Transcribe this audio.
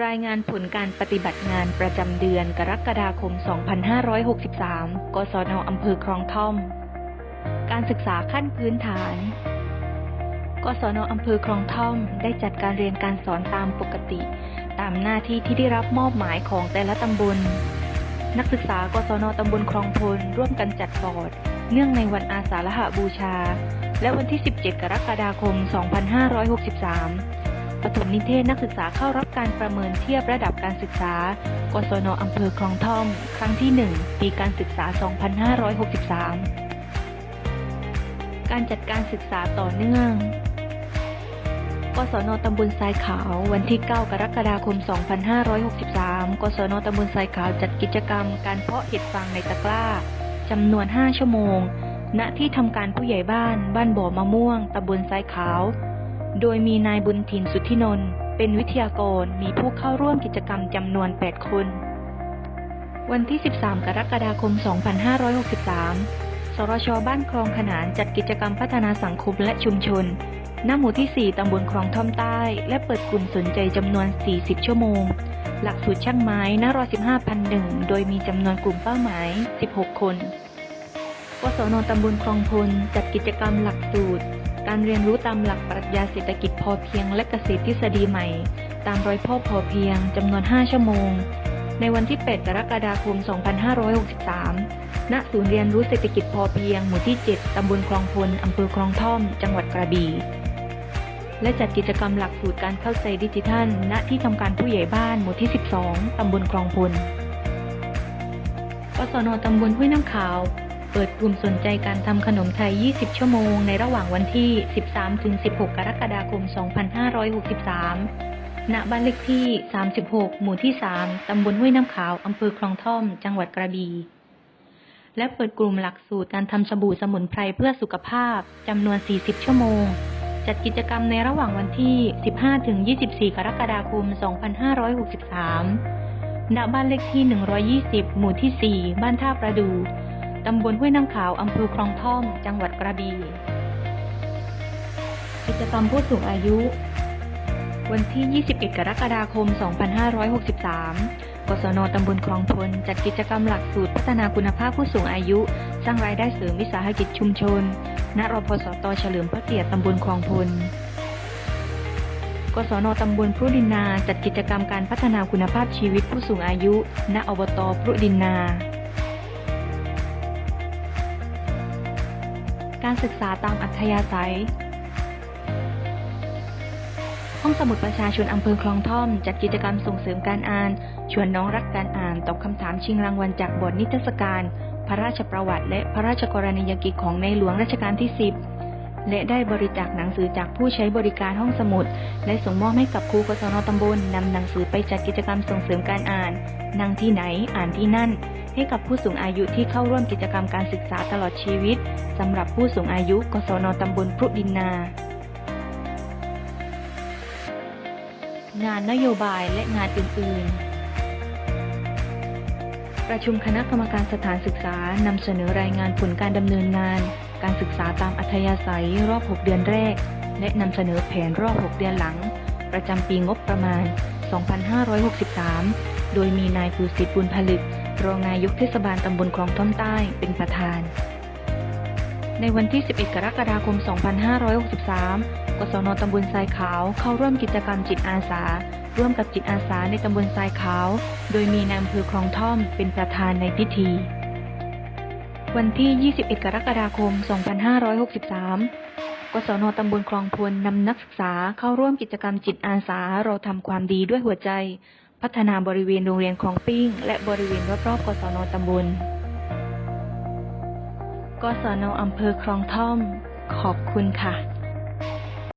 รายงานผลการปฏิบัติงานประจำเดือนกรกฎาคม 2563 กศนอำเภอคลองท่อม การศึกษาขั้นพื้นฐาน กศนอำเภอคลองท่อม ได้จัดการเรียนการสอนตามปกติ ตามหน้าที่ที่ได้รับมอบหมายของแต่ละตำบล นักศึกษากศนตำบลคลองพลร่วมกันจัดบอร์ด เนื่องในวันอาสาฬหบูชา และวันที่ 17 กรกฎาคม 2563 ปฐมนิเทศนักศึกษาเข้ารับการประเมินเทียบระดับการศึกษากศนอำเภอคลองท่อม ครั้งที่ 1 ปีการศึกษา 2563 การจัดการศึกษาต่อเนื่อง กศนตำบลทรายขาว วันที่ 9 กรกฎาคม 2563 กศนตำบลทรายขาวจัดกิจกรรมการเพาะเห็ดฟางในตะกร้าจำนวน 5 ชั่วโมง ณ ที่ทำการผู้ใหญ่บ้าน บ้านบ่อมะม่วงตำบลทรายขาว โดยมีนายบุญถิ่นสุทธินนท์เป็นวิทยากรมีผู้เข้าร่วมกิจกรรมจำนวน 8 คน วันที่ 13 กรกฎาคม 2563 สรชบ้านคลองขนานจัดกิจกรรมพัฒนาสังคมและชุมชนณหมู่ที่ 4 ตำบลคลองท่อมใต้ และเปิดกลุ่มสนใจจำนวน 40 ชั่วโมง หลักสูตรช่างไม้ณร15พันหนึ่งโดยมีจำนวนกลุ่มเป้าหมาย 16 คนกศนตำบลคลองพลจัดกิจกรรมหลักสูตร การเรียนรู้ตามหลักปรัชญาเศรษฐกิจพอเพียงและเกษตรทฤษฎีใหม่ ตามรอยพ่อพอเพียงจำนวน 5 ชั่วโมง ในวันที่ 8 กรกฎาคม 2563 ณ ศูนย์เรียนรู้เศรษฐกิจพอเพียง หมู่ที่ 7 ตำบลคลองพล อำเภอคลองท่อม จังหวัดกระบี่ และจัดกิจกรรมหลักสูตรการเข้าใจดิจิทัล ณ ที่ทำการผู้ใหญ่บ้าน หมู่ที่ 12 ตำบลคลองพลกศนตำบลห้วยน้ำขาว เปิดกลุ่มสนใจการทำขนมไทย 20 ชั่วโมง ในระหว่างวันที่ 13-16 กรกฎาคม 2563 ณ บ้านเลขที่ 36 หมู่ที่ 3 ตำบลห้วยน้ำขาว อำเภอคลองท่อม จังหวัดกระบี่และเปิดกลุ่มหลักสูตรการทำสบู่สมุนไพรเพื่อสุขภาพจำนวน 40 ชั่วโมง จัดกิจกรรมในระหว่างวันที่ 15-24 กรกฎาคม 2563 ณ บ้านเลขที่ 120 หมู่ที่ 4 บ้านท่าประดู ตำบลห้วยน้ำขาวอำเภอคลองท่อม จังหวัดกระบี่กิจกรรมผู้สูงอายุ วันที่ 21 กรกฎาคม 2563 กศนตำบลคลองพล จัดกิจกรรมหลักสูตรพัฒนาคุณภาพผู้สูงอายุ สร้างรายได้เสริมวิสาหกิจชุมชน ณ รพสตเฉลิมพระเกียรติตำบลคลองพล กศนตำบลพรุดินนา จัดกิจกรรมการพัฒนาคุณภาพชีวิตผู้สูงอายุ ณ อบตพรุดินนา การศึกษาตามอัธยาศัย ห้องสมุดประชาชนอำเภอคลองท่อม จัดกิจกรรมส่งเสริมการอ่าน ชวนน้องรักการอ่าน ตอบคำถามชิงรางวัลจากบทนิทรรศการ พระราชประวัติ และพระราชกรณียกิจของในหลวงรัชกาลที่ 10 และได้บริจาคหนังสือจากผู้ใช้บริการห้องสมุด และส่งมอบให้กับครูกศนตำบลนำหนังสือไปจัดกิจกรรมส่งเสริมการอ่าน นั่งที่ไหนอ่านที่นั่น ให้กับผู้สูงอายุที่เข้าร่วมกิจกรรมการศึกษาตลอดชีวิตสำหรับผู้สูงอายุกศนตำบลพรุดินนา งานนโยบายและงานอื่น ๆประชุมคณะกรรมการสถานศึกษานำเสนอรายงานผลการดำเนินงาน การศึกษาตามอัธยาศัยรอบ 6 เดือนแรก และนำเสนอแผนรอบ 6 เดือนหลัง ประจำปีงบประมาณ 2563 โดยมีนายภูสิทธิ์บุญผลึก รองนายกเทศบาลตำบลคลองท่อมใต้เป็นประธาน ในวันที่ 11 กรกฎาคม 2563 กศนตำบลทรายขาวเข้าร่วมกิจกรรมจิตอาสา ร่วมกับจิตอาสาในตำบลทรายขาว โดยมีนายอำเภอคลองท่อมเป็นประธานในพิธี วันที่ 21 กรกฎาคม 2563 กศนตำบลคลองพลนำนักศึกษาเข้าร่วมกิจกรรมจิตอาสาเราทำความดีด้วยหัวใจ พัฒนาบริเวณโรงเรียนคลองปิ้ง และบริเวณรอบๆกศนตำบล กศนอำเภอคลองท่อม ขอบคุณค่ะ